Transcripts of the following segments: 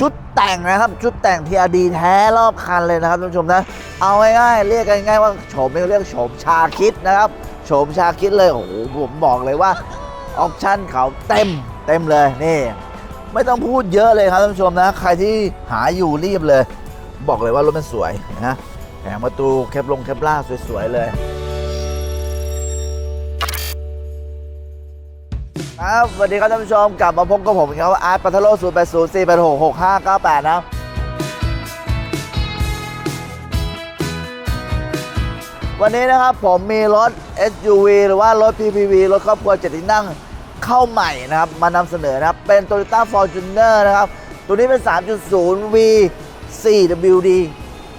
ชุดแต่งนะครับชุดแต่ง TRD แท้รอบคันเลยนะครับท่านผู้ชมนะเอาง่ายๆเรียกกันง่ายๆว่าโฉมนี่เรียกโฉมชาคิดนะครับโฉมชาคิดเลยโอ้โหผมบอกเลยว่าออปชั่นเขาเต็มเต็มเลยนี่ ไม่ต้องพูดเยอะเลยครับท่านผู้ชมนะ ใครที่หาอยู่รีบเลย บอกเลยว่ารถมันสวยนะแผงประตูแคปลงแคปล่าสวยๆเลย ครับสวัสดีครับท่านผู้ชมกลับมาพบกับผมอีกครับอาร์ตปัทโลศูนย์แปดศูนย์สี่แปดหกหกห้าเก้าแปดนะครับวันนี้นะครับผมมีรถ SUV หรือว่ารถ PPV รถครอบครัวเจ็ดที่นั่งเข้าใหม่นะครับ มานำเสนอนะครับ เป็น Toyota Fortuner นะครับ ตัวนี้เป็น 3.0 V 4WD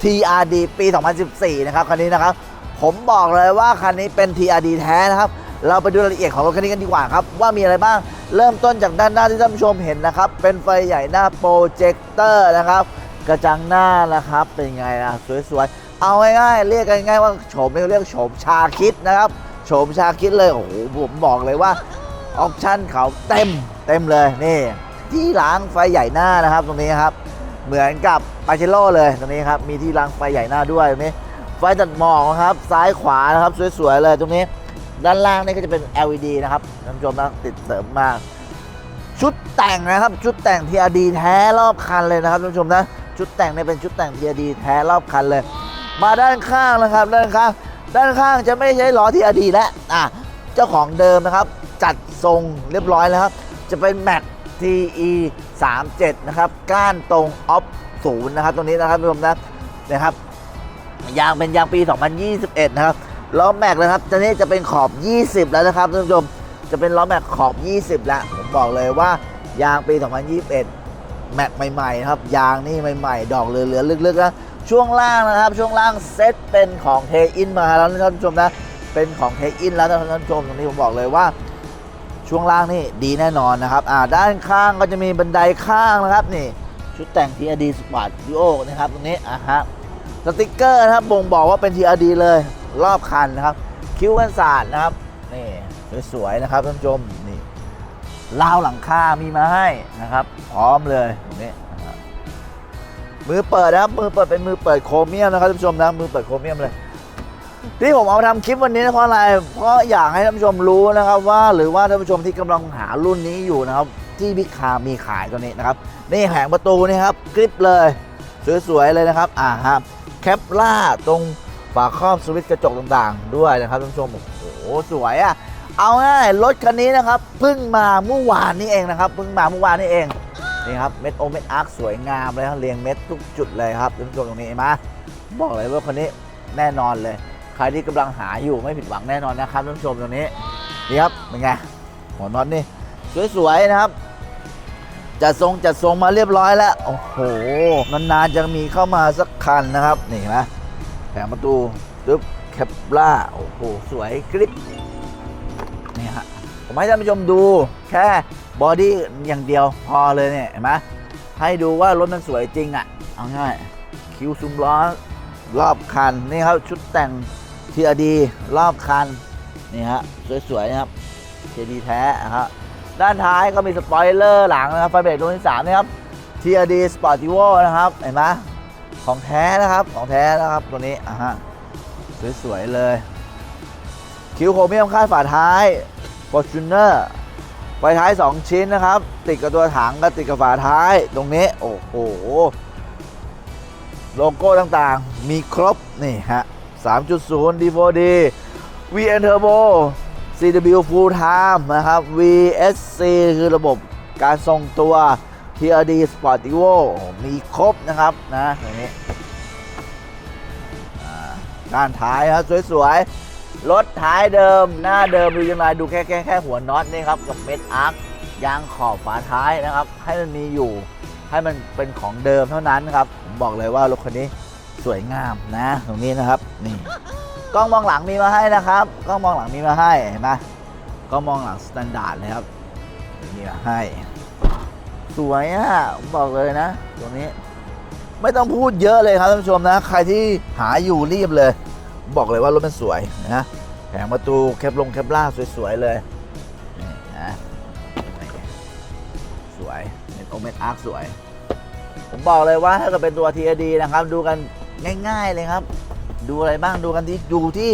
TRD ปี 2014 นะครับ คันนี้นะครับ ผมบอกเลยว่าคันนี้เป็น TRD แท้นะครับ เราไปดูรายละเอียดของรถคันนี้กันดีกว่าครับ ว่ามีอะไรบ้าง เริ่มต้นจากด้านหน้าที่ท่านผู้ชมเห็นนะครับ เป็นไฟใหญ่หน้าโปรเจคเตอร์นะครับ กระจังหน้านะครับ เป็นไงล่ะสวยๆ เอาง่ายๆ เรียกกันง่ายๆว่าโฉมนี่เรียกโฉมชาคิดนะครับโฉมชาคิดเลย โอ้โห ผมบอกเลยว่าออปชั่นเขาเต็มเต็มเลยนี่ ที่ล้างไฟใหญ่หน้านะครับ ตรงนี้ครับ เหมือนกับปาเชโร่เลยตรงนี้ครับ มีที่ล้างไฟใหญ่หน้าด้วยตรงนี้ ไฟตัดหมอกนะครับ ซ้ายขวานะครับ สวยๆเลยตรงนี้ ด้านล่างนี่ก็จะเป็น LED นะครับท่านผู้ชมนะติดเสริมมาชุดแต่งนะครับ ชุดแต่ง TRD แท้รอบคันเลยนะครับท่านผู้ชมนะชุดแต่งเนี่ยเป็นชุดแต่ง TRD แท้รอบคันเลย มาด้านข้างนะครับด้านข้างด้านข้างจะไม่ใช้ล้อ TRD แล้วอะเจ้าของเดิมนะครับ จัดทรงเรียบร้อยแล้วครับ จะเป็นแม็ก TE 37นะครับก้านตรงออฟศูนย์นะครับตรงนี้นะครับท่านผู้ชมนะนะครับยางเป็นยางปี 2021 นะครับ ล้อแม็กนะครับตอนนี้จะเป็นขอบ 20 แล้วนะครับท่านผู้ชม จะเป็นล้อแม็กขอบ 20 แล้ว ผมบอกเลยว่ายางปี 2021 แม็กใหม่ๆนะครับ ยางนี่ใหม่ๆ ดอกเหลือๆลึกๆนะช่วงล่างนะครับ ช่วงล่างเซตเป็นของเทอินมาแล้วนะท่านผู้ชมนะ เป็นของเทอินแล้วนะท่านผู้ชมตรงนี้ผมบอกเลยว่า ช่วงล่างนี่ดีแน่นอนนะครับอ่าด้านข้างก็จะมีบันไดข้างนะครับนี่ ชุดแต่ง TRD Sport Duo นะครับตรงนี้อะฮะ สติกเกอร์นะครับบ่งบอกว่าเป็น TRD เลยรอบคันนะครับ คิ้วกันศาสตร์นะครับนี่สวยๆนะครับท่านผู้ชมนี่ราวหลังคา มีมาให้นะครับ พร้อมเลยนี่นะครับมือเปิดนะครับมือเปิดเป็นมือเปิดโครเมียมนะครับท่านผู้ชมนะมือเปิดโครเมียมเลย ที่ผมเอามาทำคลิปวันนี้นะเพราะอะไรเพราะอยากให้ท่านผู้ชมรู้นะครับว่าหรือว่าท่านผู้ชมที่กำลังหารุ่นนี้อยู่นะครับ ที่บิ๊กคามีขายตัวนี้นะครับ นี่แผงประตูนี่ครับกริปเลย สวยๆเลยนะครับอ่าครับ แคปล่าตรงฝาครอบสวิตช์กระจกต่างๆ ด้วยนะครับท่านผู้ชมโอ้โหสวยอะ่ะเอาง่ายรถคันนี้นะครับเพิ่งมาเมื่อวานนี้เองนะครับเพิ่งมาเมื่อวานนี้เองนี่ครับเม็ดโอเม็ดอาร์คสวยงามเลยครับเรียงเม็ดทุกจุดเลยครับท่านผู้ชมตรงนี้เห็นไหมบอกเลยว่าคันนี้แน่นอนเลย ใครที่กำลังหาอยู่ไม่ผิดหวังแน่นอนนะครับท่านผู้ชมตรงนี้นี่ครับเป็นไงหัวน็อตนี่สวยๆนะครับ จัดทรงจัดทรงมาเรียบร้อยแล้ว โอ้โห นานๆจะมีเข้ามาสักคันนะครับ นี่นไหมแผงประตูตึ๊บแคปล่า โอ้โห สวยกริบนี่ฮะ ผมให้ท่านผู้ชมดูแค่บอดี้อย่างเดียวพอเลยเนี่ยเห็นไหมให้ดูว่ารถมันสวยจริงอะ เอาง่ายคิวซุ้มล้อรอบคัน นี่ครับ ชุดแต่งทีอดีรอบคัน นี่ฮะ สวยๆนะครับเดีแท้นะครับ ด้านท้ายก็มีสปอยเลอร์หลังนะครับไฟเบรกดวงที่3นะครับ TRD Sportivo นะครับ เห็นไหมของแท้นะครับ ของแท้นะครับตัวนี้อะฮะสวยๆเลย คิวโครเมียมคาดฝาท้าย Fortuner ไฟท้าย 2 ชิ้นนะครับ ติดกับตัวถังก็ติดกับฝาท้ายตรงนี้ โอ้โห โลโก้ต่างๆ มีครบ นี่ฮะ 3.0 D4D VN Turbo CW Full Time นะครับ VSC คือระบบการทรงตัว TRD Sportivo มีครบนะครับนะอย่างนี้อ่าด้านท้ายครับสวยๆ รถท้ายเดิมหน้าเดิมดูยังไงดูแค่แค่แค่หัวน็อตนี่ครับ กับเม็ดอาร์คยางขอบฝาท้ายนะครับ ให้มันมีอยู่ให้มันเป็นของเดิมเท่านั้นครับ ผมบอกเลยว่ารถคันนี้สวยงามนะ ตรงนี้นะครับ นี่ กล้องมองหลังมีมาให้นะครับกล้องมองหลังมีมาให้เห็นไหมกล้องมองหลังสแตนดาร์ดเลยครับมีมาให้ สวยอะผมบอกเลยนะ ตัวนี้ ไม่ต้องพูดเยอะเลยครับท่านผู้ชมนะ ใครที่หาอยู่รีบเลย บอกเลยว่ารถมันสวยนะแผงประตูแคปลงแคปล่าสวยๆเลยนี่นะสวยเม็ดโอเม็ดอาร์คสวย ผมบอกเลยว่าถ้าเกิดเป็นตัว TRD นะครับ ดูกันง่าย ๆ เลยครับ ดูอะไรบ้างดูกันที่ดูที่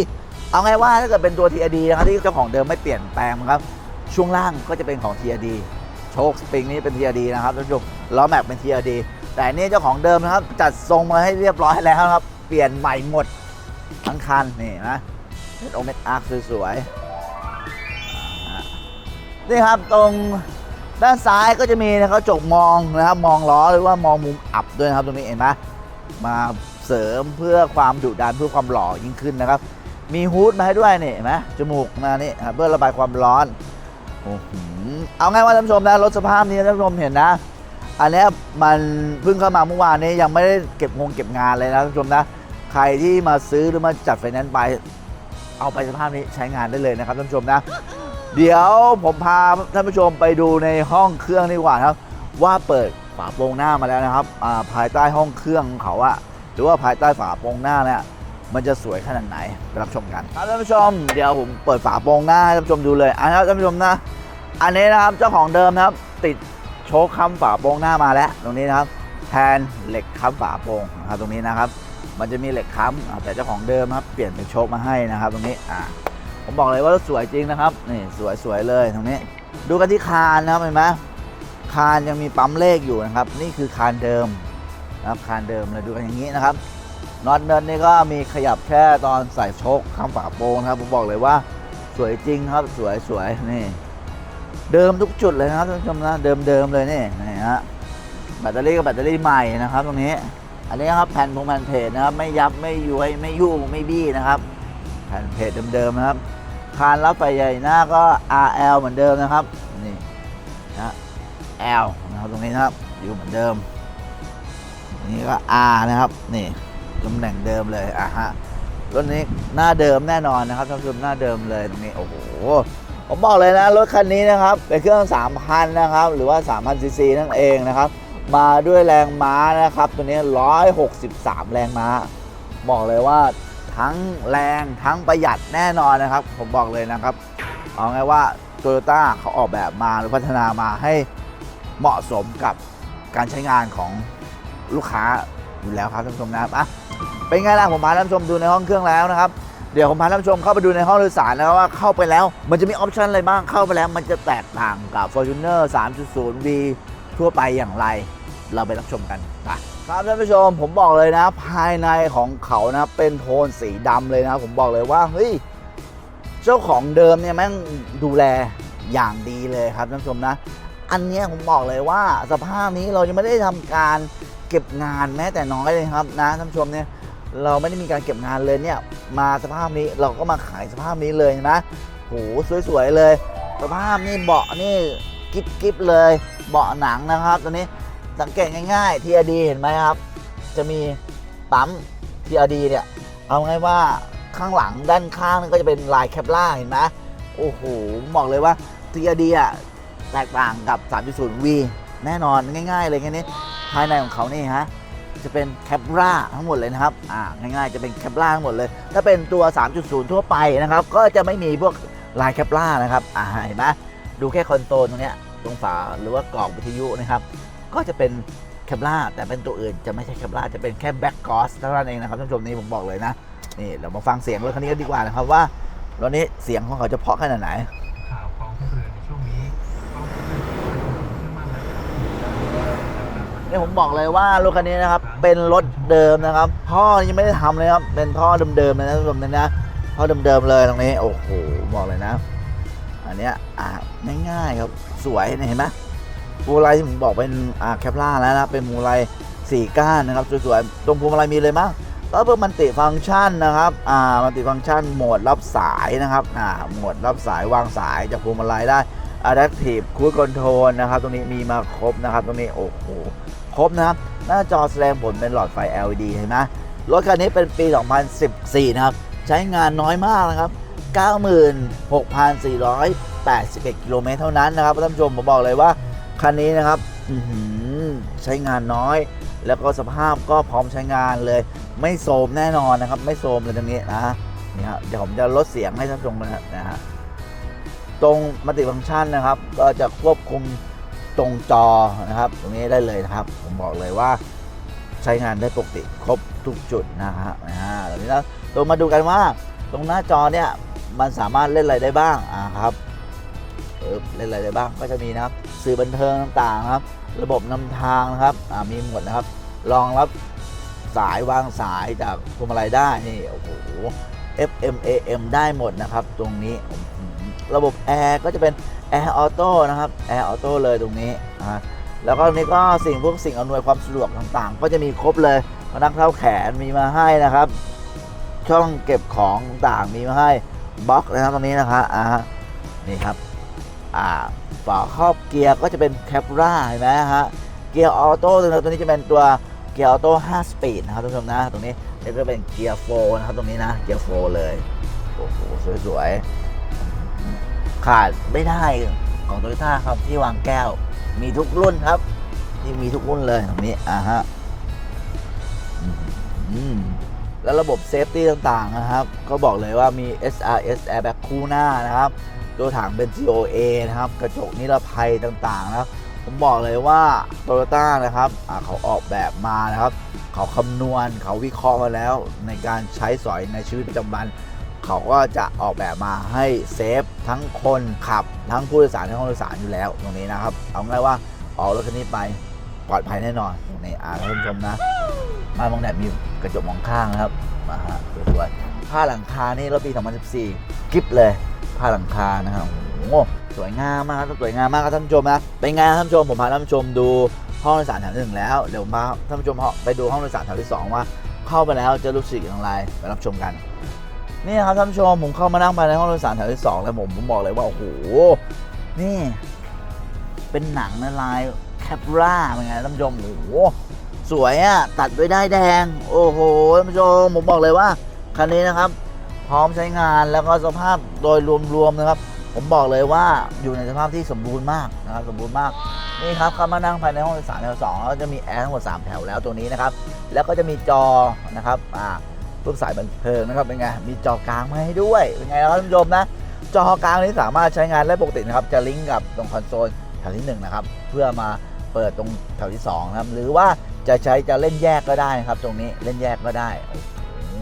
เอาไงว่าถ้าเกิดเป็นตัว TRD นะครับที่เจ้าของเดิมไม่เปลี่ยนแปลงครับ ช่วงล่างก็จะเป็นของ TRD โชคสปริงนี่เป็น TRD นะครับท่านผู้ชมล้อแม็กเป็น TRD แต่อันนี่เจ้าของเดิมนะครับ จัดทรงมาให้เรียบร้อยแล้วครับ เปลี่ยนใหม่หมดทั้งคันนี่นะเม็ดโอเม็ดอาร์คสวยๆนี่ครับตรงด้านซ้ายก็จะมีนะครับจกมองนะครับ มองล้อหรือว่ามองมุมอับด้วยนะครับ ตรงนี้เห็นไหมมา เสริมเพื่อความดุดันเพื่อความหล่อยิ่งขึ้นนะครับ มีฮูดมาให้ด้วยนี่เห็นไหมจมูกมานี่เพื่อระบายความร้อนอเอาง่ายว่าท่านผู้ชมนะรถสภาพนี้ท่านผู้ชมเห็นนะ อันนี้มันเพิ่งเข้ามาเมื่อวานนี้ยังไม่ได้เก็บงงเก็บงานเลยนะท่านผู้ชมนะ ใครที่มาซื้อหรือมาจัดไฟแนนซ์ไป เอาไปสภาพนี้ใช้งานได้เลยนะครับท่านผู้ชมนะ เดี๋ยวผมพาท่านผู้ชมไปดูในห้องเครื่องดีกว่าครับ ว่าเปิดฝาโปรงหน้ามาแล้วนะครับภายใต้ห้องเครื่องของเขาอะ หรือว่าภายใต้ฝาโปรงหน้าเนี่ยมันจะสวยขนาดไหนไปรับชมกันครับท่านผู้ชมเดี๋ยวผมเปิดฝาโปรงหน้าให้ท่านผู้ชมดูเลยอันนี้ครับท่านผู้ชมนะ อันนี้นะครับเจ้าของเดิมนะครับ ติดโชคค้ำฝาโปรงหน้ามาแล้ว ตรงนี้นะครับ แทนเหล็กค้ำฝาโปรงนะครับตรงนี้นะครับ มันจะมีเหล็กค้ำแต่เจ้าของเดิมครับเปลี่ยนเป็นโชคมาให้นะครับ ตรงนี้อ่าผมบอกเลยว่ารถสวยจริงนะครับนี่สวยสวยเลยตรงนี้ ดูกันที่คานนะครับเห็นไหมคานยังมีปั๊มเลขอยู่นะครับ นี่คือคานเดิม นะครับคานเดิมเลยดูกันอย่างนี้นะครับน็อตเนิร์ดนี่ก็มีขยับแค่ตอนใส่โชคข้างฝาโปรงครับผมบอกเลยว่าสวยจริงครับสวยสวยนี่ เดิมทุกจุดเลยนะครับท่านผู้ชมนะเดิมเดิมเลยนี่นี่ฮะแบตเตอรี่ก็แบตเตอรี่ใหม่นะครับ ตรงนี้ อันนี้ครับแผ่นพงแผ่นเพจนะครับ ไม่ยับไม่ย้วยไม่ยุ่งไม่บี้นะครับแผ่นเพจเดิมๆนะครับ คานรับไฟใหญ่หน้าก็ RL เหมือนเดิมนะครับนี่นะ L นะครับตรงนี้นะครับอยู่เหมือนเดิม นี่ก็ R นะครับ นี่ตำแหน่งเดิมเลยอะฮะรถนี้หน้าเดิมแน่นอนนะครับท่านผู้ชมหน้าเดิมเลยตรงนี้โอ้โหผมบอกเลยนะรถคันนี้นะครับเป็นเครื่อง 3,000 นะครับ หรือว่า 3,000 ซีซีนั่นเองนะครับ มาด้วยแรงม้านะครับ ตัวนี้ 163 แรงม้า บอกเลยว่าทั้งแรงทั้งประหยัดแน่นอนนะครับ ผมบอกเลยนะครับ เอาไงว่าโตโยต้าเขาออกแบบมาหรือพัฒนามาให้เหมาะสมกับการใช้งานของ ลูกค้าอยู่แล้วครับท่านผู้ชมนะครับอะเป็นไงล่ะผมพาท่านผู้ชมดูในห้องเครื่องแล้วนะครับเดี๋ยวผมพาท่านผู้ชมเข้าไปดูในห้องโดยสารแล้วว่าเข้าไปแล้ว มันจะมีออปชันอะไรบ้างเข้าไปแล้วมันจะแตกต่างกับ Fortuner 3.0V ทั่วไปอย่างไร เราไปรับชมกันไปครับท่านผู้ชมผมบอกเลยนะ ภายในของเขานะเป็นโทนสีดำเลยนะ ผมบอกเลยว่าเฮ้ยเจ้าของเดิมเนี่ยแม่งดูแลอย่างดีเลยครับท่านผู้ชมนะ อันนี้ผมบอกเลยว่าสภาพนี้เรายังไม่ได้ทำการเก็บงานแม้แต่น้อยเลยครับนะท่านผู้ชมเนี่ยเราไม่ได้มีการเก็บงานเลยเนี่ยมาสภาพนี้เราก็มาขายสภาพนี้เลยนะโหสวยๆเลย สภาพนี่เบาะนี่กิ๊บกิ๊บเลยเบาะหนังนะครับตัวนี้สังเกตง่ายๆ TRD เห็นไหมครับ จะมีปั๊ม TRD เนี่ยเอาไงว่าข้างหลังด้านข้างนี่ก็จะเป็นลายแคปล่าเห็นไหมโอ้โหบอกเลยว่า TRD อะ แตกต่างกับ 3.0V แน่นอนง่าย ๆ เลยแค่นี้ภายในของเขานี่ฮะจะเป็นแคปล่าทั้งหมดเลยนะครับอ่าง่ายๆจะเป็นแคปล่าทั้งหมดเลย ถ้าเป็นตัว 3.0 ทั่วไปนะครับ ก็จะไม่มีพวกลายแคปล่านะครับอ่าเห็นไหมดูแค่คอนโซลตรงเนี้ยตรงฝาหรือว่ากล่องวิทยุนะครับ ก็จะเป็นแคปล่าแต่เป็นตัวอื่นจะไม่ใช่แคปล่าจะเป็นแค่แบ็กกอสเท่านั้นเองนะครับท่านผู้ชมนี่ผมบอกเลยนะนี่เรามาฟังเสียงรถคันนี้กันดีกว่านะครับว่ารถนี้เสียงของเขาจะเพาะขนาดไหน ข่าวกองทัพเรือในช่วงนี้กองทัพเรือเชื่อมั่นและ นี่ผมบอกเลยว่ารถคันนี้นะครับ เป็นรถเดิมนะครับท่อยังไม่ได้ทำเลยครับ เป็นท่อเดิมๆเลยนะท่านผู้ชมนะนะท่อเดิมๆเลยตรงนี้ โอ้โหบอกเลยนะ อันเนี้ยอะง่ายๆครับสวยเนี่ยเห็นไหมพวงมาลัยที่ผมบอกเป็นอ่าแคปล่าแล้วนะเป็นพวงมาลัยสี่ก้านนะครับสวยๆตรงพวงมาลัยมีเลยมั้งก็เพิ่มมันติฟังก์ชันนะครับอ่ามันติฟังก์ชันโหมดรับสายนะครับอ่าโหมดรับสายวางสายจากพวงมาลัยได้ Adaptive Cruise Control นะครับ ตรงนี้มีมาครบนะครับ ตรงนี้โอ้โห ครบนะครับหน้าจอแสดงผลเป็นหลอดไฟ LED เห็นไหมรถคันนี้เป็นปี 2014 นะครับ ใช้งานน้อยมากนะครับ 96,481 กิโลเมตรเท่านั้นนะครับท่านผู้ชมผมบอกเลยว่า คันนี้นะครับใช้งานน้อย แล้วก็สภาพก็พร้อมใช้งานเลย ไม่โทรมแน่นอนนะครับ ไม่โทรมเลยตรงนี้นะนี่ครับเดี๋ยวผมจะลดเสียงให้ท่านผู้ชมนะฮะตรงมัลติฟังก์ชันนะครับ ก็จะควบคุม ตรงจอนะครับ ตรงนี้ได้เลยนะครับ ผมบอกเลยว่าใช้งานได้ปกติครบทุกจุดนะฮะนะฮะตรงนี้แล้วเรามาดูกันว่าตรงหน้าจอเนี่ยมันสามารถเล่นอะไรได้บ้างอ่าครับเออเล่นอะไรได้บ้างก็จะมีนะครับ สื่อบันเทิงต่างๆครับ ระบบนำทางนะครับอ่ามีหมดนะครับรองรับสายวางสายจากพวงมาลัยได้นี่โอ้โห FM AM ได้หมดนะครับ ตรงนี้ระบบแอร์ก็จะเป็น แอร์ออโต้นะครับแอร์ออโต้เลยตรงนี้นะแล้วก็ตรงนี้ก็สิ่งพวกสิ่งอำนวยความสะดวกต่างๆ ก็จะมีครบเลยพนักเท้าแขนมีมาให้นะครับ ช่องเก็บของต่างมีมาให้บล็อกนะครับตรงนี้นะครับอ่านี่ครับอ่าฝาครอบเกียร์ก็จะเป็นแคปราเห็นไหมฮะเกียร์ออโต้ตัวนี้ตัวนี้จะเป็นตัวเกียร์ออโต้5สปีดนะครับทุกผู้ชมนะตรงนี้นี่ก็เป็นเกียร์โฟนะครับตรงนี้นะเกียร์โฟเลยโอ้โหสวยๆ ขาดไม่ได้ของโตโยต้าครับที่วางแก้ว มีทุกรุ่นครับที่มีทุกรุ่นเลยตรงนี้อ่าฮะแล้วระบบเซฟตี้ต่างๆนะครับ ก็บอกเลยว่ามี SRS airbag คู่หน้านะครับ ตัวถังเป็น TOA นะครับ กระจกนิรภัยต่างๆนะครับ ผมบอกเลยว่า Toyota นะครับเขาออกแบบมานะครับ เขาคำนวณเขาวิเคราะห์มาแล้วในการใช้สอยในชีวิตประจำวัน เขาก็จะออกแบบมาให้เซฟทั้งคนขับทั้งผู้โดยสารทั้งผู้โดยสารอยู่แล้วตรงนี้นะครับ เอาง่ายว่าออกรถคันนี้ไปปลอดภัยแน่นอนตรงนี้อ่าท่านผู้ชมนะมามองแดดมีกระจกมองข้างนะครับมาฮะสวยๆผ้าหลังคานี่รถปี 2014กิฟเลยผ้าหลังคานะครับโอ้โหสวยงามมากครับสวยงามมากครับท่านผู้ชมนะเป็นไงท่านผู้ชมผมพาท่านผู้ชมดูห้องโดยสารแถวที่หนึ่งแล้วเดี๋ยวมาท่านผู้ชมไปดูห้องโดยสารแถวที่สองว่า เข้าไปแล้วจะรู้สึกอย่างไรไปรับชมกัน นี่ครับท่านผู้ชมผมเข้ามานั่งภายในห้องโดยสารแถวที่สองแล้วผมผมบอกเลยว่าโอ้โหนี่ เป็นหนังนะลายแคปร่าเป็นไงท่านผู้ชมโอ้โหสวยอะ่ะตัดด้วยได้แดง โอ้โหท่านผู้ชมผมบอกเลยว่าคันนี้นะครับ พร้อมใช้งานแล้วก็สภาพโดยรวมๆนะครับ ผมบอกเลยว่าอยู่ในสภาพที่สมบูรณ์มากนะครับสมบูรณ์มากนี่ครับเข้ามานั่งภายในห้องโดยสารแถวสองแล้วจะมีแอร์ทั้งหมด3แถวแล้วตัวนี้นะครับ แล้วก็จะมีจอนะครับอ่า พวกสายบันเทิงนะครับเป็นไงมีจอกลางมาให้ด้วยเป็นไงครับท่านผู้ชมนะ จอกลางนี้สามารถใช้งานได้ปกตินะครับจะลิงก์กับตรงคอนโซลแถวที่หนึ่งนะครับเพื่อมาเปิดตรงแถวที่สองนะครับหรือว่าจะใช้จะเล่นแยกก็ได้ครับ ตรงนี้เล่นแยกก็ได้โอ้โห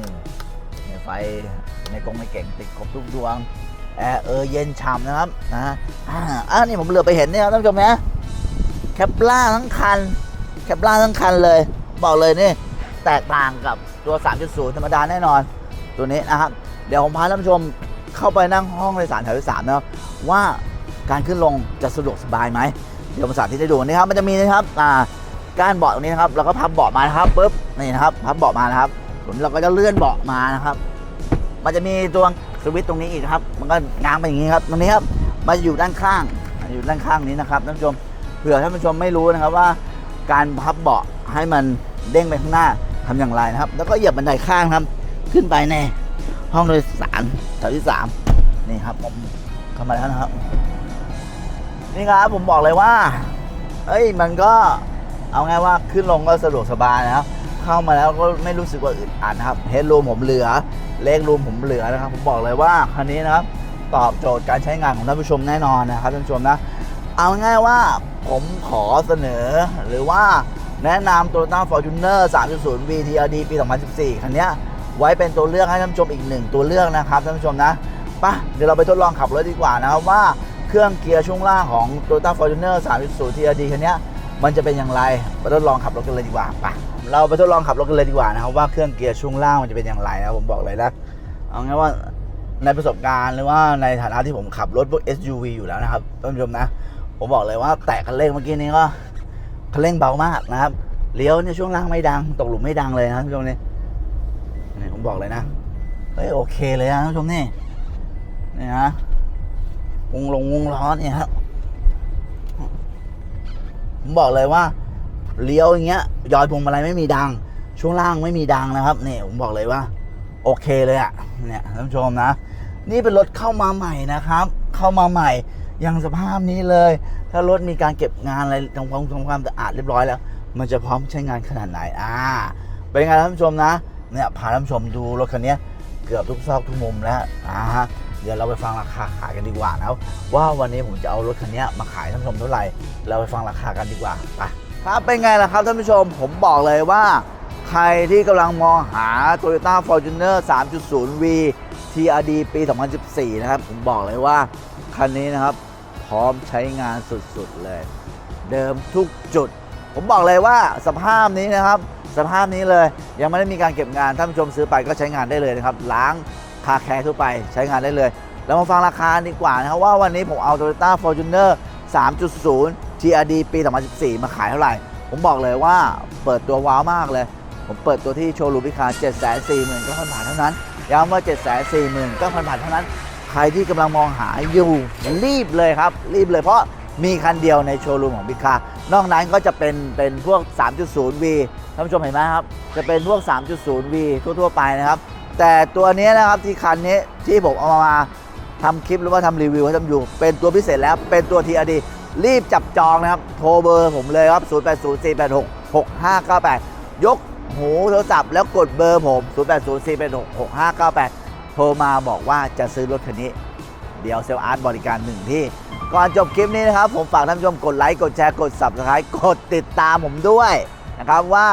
เนี่ยไฟในกรงไม่เก่งติดครบทุกดวงแอร์เออเย็นฉ่ำนะครับนะอ่าอ่านี่ผมเหลือไปเห็นเนี่ยครับท่านผู้ชมนะแคปล่าทั้งคันแคปล่าทั้งคันเลย บอกเลยนี่แตกต่างกับ ตัว 3.0 ธรรมดาแน่นอน ตัวนี้นะครับ เดี๋ยวผมพาท่านผู้ชมเข้าไปนั่งห้องโดยสารแถวที่สามนะครับว่าการขึ้นลงจะสะดวกสบายไหมเดี๋ยวผมสาธิตให้ดูนะครับ มันจะมีนะครับอ่าก้านเบาะตรงนี้นะครับเราก็พับเบาะมานะครับปุ๊บนี่นะครับพับเบาะมานะครับผมเราก็จะเลื่อนเบาะมานะครับ มันจะมีตัวสวิตช์ตรงนี้อีกครับ มันก็ง้างไปอย่างนี้ครับตรงนี้ครับมันอยู่ด้านข้างอยู่ด้านข้างนี้นะครับท่านผู้ชมเผื่อท่านผู้ชมไม่รู้นะครับว่า การพับเบาะให้มันเด้งไปข้างหน้า ทำอย่างไรนะครับ แล้วก็เหยียบบันไดข้างครับ ขึ้นไปในห้องโดยสารแถวที่สามนี่ครับผมเข้ามาแล้วนะครับ นี่ครับผมบอกเลยว่า เอ้ยมันก็เอาไงว่าขึ้นลงก็สะดวกสบายนะครับ เข้ามาแล้วก็ไม่รู้สึกว่าอึดอัดนะครับเฮดรูมผมเหลือเลกรูมผมเหลือนะครับ ผมบอกเลยว่าคันนี้นะครับ ตอบโจทย์การใช้งานของท่านผู้ชมแน่นอนนะครับท่านผู้ชมนะ เอาง่ายว่าผมขอเสนอหรือว่า แนะนำ Toyota Fortuner 3.0 VTRD ปี 2014 คันนี้ไว้เป็นตัวเลือกให้ท่านผู้ชมอีกหนึ่งตัวเลือกนะครับท่านผู้ชมนะปะเดี๋ยวเราไปทดลองขับรถดีกว่านะครับว่าเครื่องเกียร์ช่วงล่างของ Toyota Fortuner 3.0 TRD คันนี้มันจะเป็นอย่างไรไปทดลองขับรถกันเลยดีกว่าไปเราไปทดลองขับรถกันเลยดีกว่านะครับว่าเครื่องเกียร์ช่วงล่างมันจะเป็นอย่างไรนะผมบอกเลยนะเอาง่ายว่าในประสบการณ์หรือว่าในฐานะที่ผมขับรถพวก SUV อยู่แล้วนะครับท่านผู้ชมนะ ผมบอกเลยว่าแตะคันเร่งเมื่อกี้นี้ก็ คันเร่งเบามากนะครับเลี้ยวเนี่ยช่วงล่างไม่ดัง ตกหลุมไม่ดังเลยนะท่านผู้ชมนี่นี่ผมบอกเลยนะเฮ้ยโอเคเลยนะท่านผู้ชมนี่นี่นะวงลงวงล้อเนี่ยครับผมบอกเลยว่าเลี้ยวอย่างเงี้ยยอยพวงมาลัยไม่มีดัง ช่วงล่างไม่มีดังนะครับนี่ผมบอกเลยว่า โอเคเลยอะเนี่ยท่านผู้ชมนะ นี่เป็นรถเข้ามาใหม่นะครับ เข้ามาใหม่ ยังสภาพนี้เลย ถ้ารถมีการเก็บงานอะไรทำความทำความสะอาดเรียบร้อยแล้ว มันจะพร้อมใช้งานขนาดไหนอ่าเป็นไงท่านผู้ชมนะเนี่ยพาท่านผู้ชมดูรถคันนี้เกือบทุกซอกทุกมุมแล้วอ่าฮะเดี๋ยวเราไปฟังราคาขายกันดีกว่านะครับว่าวันนี้ผมจะเอารถคันนี้มาขายท่านผู้ชมเท่าไหร่ เราไปฟังราคากันดีกว่าไปครับเป็นไงล่ะครับท่านผู้ชมผมบอกเลยว่า ใครที่กำลังมองหา Toyota Fortuner 3.0V TRD ปี 2014 นะครับ ผมบอกเลยว่า คันนี้นะครับ พร้อมใช้งานสุดๆเลย เดิมทุกจุด ผมบอกเลยว่าสภาพนี้นะครับ สภาพนี้เลยยังไม่ได้มีการเก็บงานท่านผู้ชมซื้อไปก็ใช้งานได้เลยนะครับล้างคาแคร์ทั่วไปใช้งานได้เลย แล้วมาฟังราคาดีกว่านะครับว่าวันนี้ผมเอา Toyota Fortuner 3.0 TRD ปี 2014 มาขายเท่าไหร่ ผมบอกเลยว่าเปิดตัวว้าวมากเลย ผมเปิดตัวที่โชว์รูมพิคา749,000บาทเท่านั้นย้ำว่า 749,000บาทเท่านั้น ครที่กำลังมองหาอยู่รีบเลยครับ รีบเลยเพราะมีคันเดียวในโชว์รูมของพิคานอกนั้นก็จะเป็นเป็นพวก 3.0V ท่านผู้ชมเห็นไหมครับ จะเป็นพวก 3.0V ทั่วๆไปนะครับ แต่ตัวนี้นะครับที่คันนี้ที่ผมเอามาทำคลิปหรือว่าทำรีวิวให้ท่านอยู่ เป็นตัวพิเศษแล้วเป็นตัว TRD รีบจับจองนะครับ โทรเบอร์ผมเลยครับ 0804866598 ยกหูโทรศัพท์แล้วกดเบอร์ผม 0804866598 โทรมาบอกว่าจะซื้อรถคันนี้ เดี๋ยวเซลอาร์ตบริการหนึ่งที่ ก่อนจบคลิปนี้นะครับ ผมฝากท่านผู้ชมกดไลค์กดแชร์กด subscribe กดติดตามผมด้วยนะครับว่า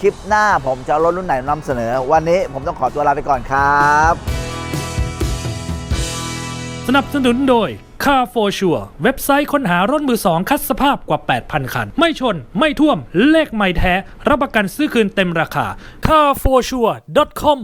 คลิปหน้าผมจะรถรุ่นไหนนำเสนอ วันนี้ผมต้องขอตัวลาไปก่อนครับ สนับสนุนโดย Car for Sure เว็บไซต์ค้นหารถมือสองคัดสภาพกว่า 8,000 คัน ไม่ชน ไม่ท่วม เลขไม่แท้ รับประกันซื้อคืนเต็มราคา carforsure.com